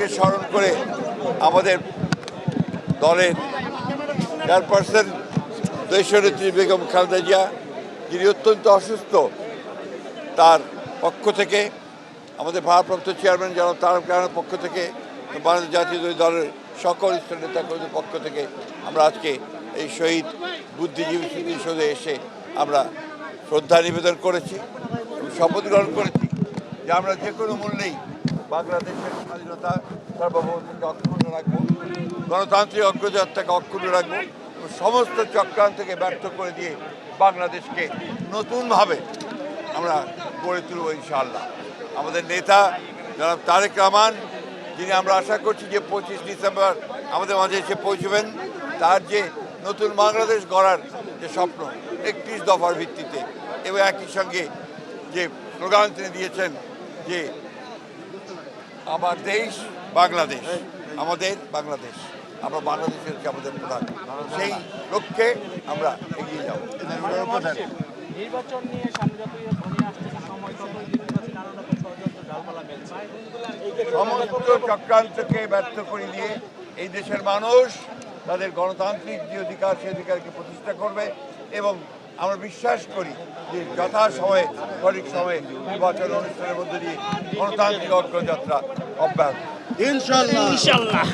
জিয়াকে স্মরণ করে আমাদের দলের চেয়ারপারসন দেশনেত্রী বেগম খালেদা জিয়া, যিনি অত্যন্ত অসুস্থ, তার পক্ষ থেকে, আমাদের ভারপ্রাপ্ত চেয়ারম্যান জনাব তারক রহমানের পক্ষ থেকে বাংলাদেশ জাতীয় দলের সকল নেতাকর্মীদের পক্ষ থেকে আমরা আজকে এই শহীদ বুদ্ধিজীবী স্মৃতিসৌধে এসে আমরা শ্রদ্ধা নিবেদন করেছি শপথ গ্রহণ করেছি যে আমরা যে কোনো মূল্যেই বাংলাদেশের স্বাধীনতা সার্বভৌমত্বকে অক্ষুণ্ণ রাখব, গণতান্ত্রিক অগ্রযাত্রাকে অক্ষুণ্ণ রাখব সমস্ত চক্রান্তকে ব্যর্থ করে দিয়ে বাংলাদেশকে নতুনভাবে আমরা গড়ে তুলব ইনশাআল্লাহ। আমাদের নেতা জনাব তারেক রহমান, যিনি আমরা আশা করছি যে পঁচিশ ডিসেম্বর আমাদের মাঝে এসে পৌঁছবেন, তার যে নতুন বাংলাদেশ গড়ার যে স্বপ্ন একত্রিশ দফার ভিত্তিতে এবং একই সঙ্গে যে স্লোগান তিনি দিয়েছেন যে আমার দেশ বাংলাদেশ। আমাদের বাংলাদেশ। আমরা বাংলাদেশের আমাদের প্রধান। সেই লক্ষ্যে আমরা এগিয়ে যাব। নির্বাচন নিয়ে সমস্ত চক্রান্তকে ব্যর্থ করে দিয়ে এই দেশের মানুষ তাদের গণতান্ত্রিক যে অধিকার সেই অধিকারকে প্রতিষ্ঠা করবে এবং আমরা বিশ্বাস করি যে যথা সময়ে সঠিক সময়ে নির্বাচন অনুষ্ঠানের মধ্যে দিয়ে গণতান্ত্রিক অগ্রযাত্রা অব্যাহত। ইনশাল্লাহ। ইনশাল্লাহ।